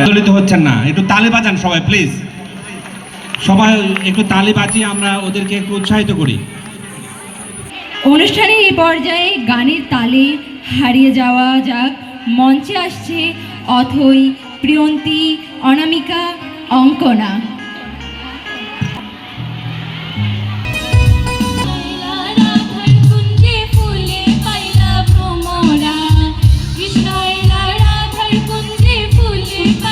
আন্দোলিত হচ্ছেন না। একটু তালে বাজান সবাই প্লিজ সবাই একটু তালে বাজিয়ে আমরা ওদেরকে একটু উৎসাহিত করি। অনুষ্ঠানের এই পর্যায়ে গানের তালে হারিয়ে যাওয়া যাক, মঞ্চে আসছে অথই প্রিয়ন্তী, অনামিকা, অঙ্কনা Bye.